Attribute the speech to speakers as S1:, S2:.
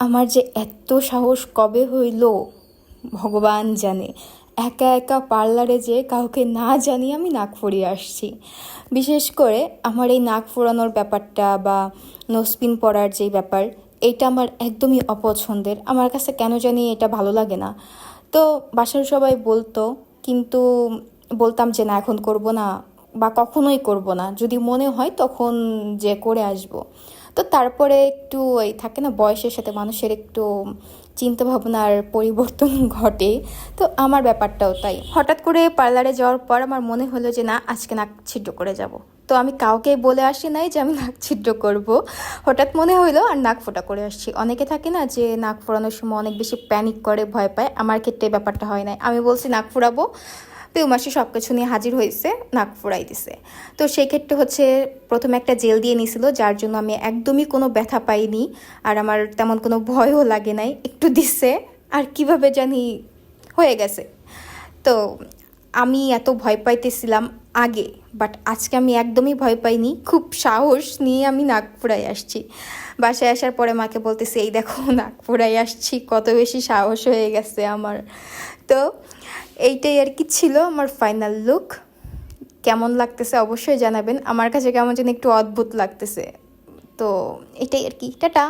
S1: আমার যে এত সাহস কবে হইল, ভগবান জানে। একা একা পার্লারে যে কাউকে না জানিয়ে আমি নাক ফুরিয়ে আসছি। বিশেষ করে আমার এই নাক ফোড়ানোর ব্যাপারটা বা নোসপিন পরার যেই ব্যাপার, এইটা আমার একদমই অপছন্দের। আমার কাছে কেন জানি এটা ভালো লাগে না। তো বাসার সবাই বলতো, কিন্তু বলতাম যে না, এখন করব না বা কখনোই করব না। যদি মনে হয় তখন যে করে আসব। তো তারপরে একটু ওই থাকে না, বয়সের সাথে মানুষের একটু চিন্তা ভাবনার পরিবর্তন ঘটে। তো আমার ব্যাপারটাও তাই। হঠাৎ করে পার্লারে যাওয়ার পর আমার মনে হলো যে, না, আজকে নাক ছিদ্র করে যাব। তো আমি কাউকে বলে আসি নাই যে, আমি নাক ছিদ্র করব। হঠাৎ মনে হইল আর নাক ফোটা করে আসছি। অনেকে থাকে না যে, নাক ফোড়ানোর সময় অনেক বেশি প্যানিক করে, ভয় পায়। আমার ক্ষেত্রে ব্যাপারটা হয় নাই। আমি বলছি, নাক ফোড়াবো? পেউ মাসি সব কিছু নিয়ে হাজির হয়েছে, নাক ফুরাই দিছে। তো সেই ক্ষেত্রে হচ্ছে প্রথমে একটা জেল দিয়ে নিছিল, যার জন্য আমি একদমই কোনো ব্যথা পাইনি, আর আমার তেমন কোনো ভয়ও লাগে নাই, একটু দিচ্ছে আর কীভাবে জানি হয়ে গেছে। তো আমি এত ভয় পাইতেছিলাম আগে, বাট আজকে আমি একদমই ভয় পাইনি, খুব সাহস নিয়ে আমি ফুরাই আসছি। বাসায় আসার পরে মাকে বলতেছি, এই দেখো, নাক ফুরাই আসছি, কত বেশি সাহস হয়ে গেছে আমার। তো এইটাই আর কি ছিল আমার ফাইনাল লুক কেমন লাগতেছে অবশ্যই জানাবেন। আমার কাছে কেমন যেন একটু অদ্ভুত লাগতেছে। তো এটাই আর কি। টাটা!